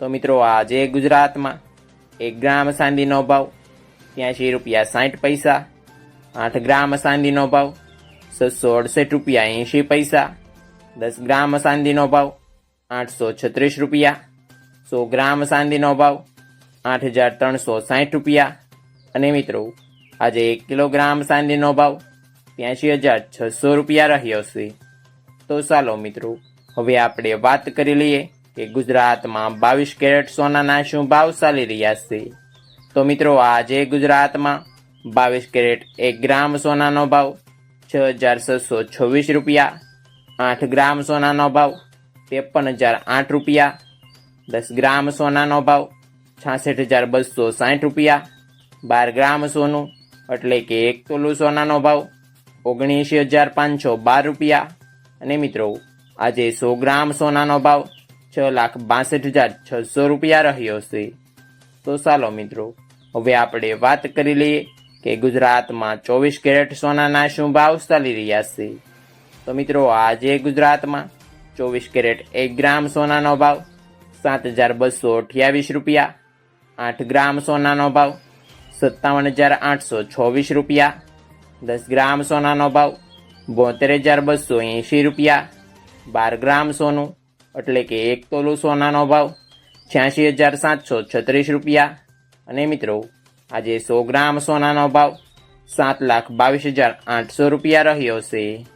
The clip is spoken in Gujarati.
તો મિત્રો, આજે ગુજરાતમાં એક ગ્રામ ચાંદીનો ભાવ ત્યાંશી રૂપિયા સાઠ પૈસા, આઠ ગ્રામ ચાંદીનો ભાવ છસો અડસઠ રૂપિયા એંશી પૈસા, દસ ગ્રામ ચાંદીનો ભાવ આઠસો છત્રીસ રૂપિયા, સો ગ્રામ ચાંદીનો ભાવ આઠ હજાર ત્રણસો સાઠ રૂપિયા. અને મિત્રો, આજે એક કિલોગ્રામ ચાંદીનો ભાવ ત્યાંશી હજાર છસો રૂપિયા રહ્યો છે. તો ચાલો મિત્રો, હવે આપણે વાત કરી લઈએ કે ગુજરાતમાં બાવીસ કેરેટ સોનાના શું ભાવ ચાલી રહ્યા છે. તો મિત્રો, આજે ગુજરાતમાં બાવીસ કેરેટ એક ગ્રામ સોનાનો ભાવ, છ હજાર છસો છવ્વીસ રૂપિયા. આઠ ગ્રામ સોનાનો ભાવ, ત્રેપન હજાર આઠ રૂપિયા. દસ ગ્રામ સોનાનો ભાવ, છાસઠ હજાર બસો સાઠ રૂપિયા. બાર ગ્રામ સોનું, એટલે કે એક તોલું સોનાનો ભાવ, ઓગણીસ હજાર પાંચસો બાર રૂપિયા. અને મિત્રો, આજે સો ગ્રામ સોનાનો ભાવ છ લાખ બાસઠ હજાર છસો રૂપિયા રહ્યો છે. તો ચાલો મિત્રો, હવે આપણે વાત કરી લઈએ કે ગુજરાતમાં ચોવીસ કેરેટ સોનાના શું ભાવ ચાલી રહ્યા છે. તો મિત્રો, આજે ગુજરાતમાં ચોવીસ કેરેટ એક ગ્રામ સોનાનો ભાવ સાત હજાર બસો અઠ્યાવીસ રૂપિયા, આઠ ગ્રામ સોનાનો ભાવ સત્તાવન હજાર આઠસો છવ્વીસ રૂપિયા, દસ ગ્રામ સોનાનો ભાવ બોતેર હજાર બસો એંશી રૂપિયા, બાર ગ્રામ સોનું એટલે કે એક તોલું સોનાનો ભાવ છ્યાસી હજાર સાતસો છત્રીસ રૂપિયા. અને મિત્રો, આજે સો ગ્રામ સોનાનો ભાવ સાત લાખ બાવીસ હજાર આઠસો રૂપિયા રહ્યો છે.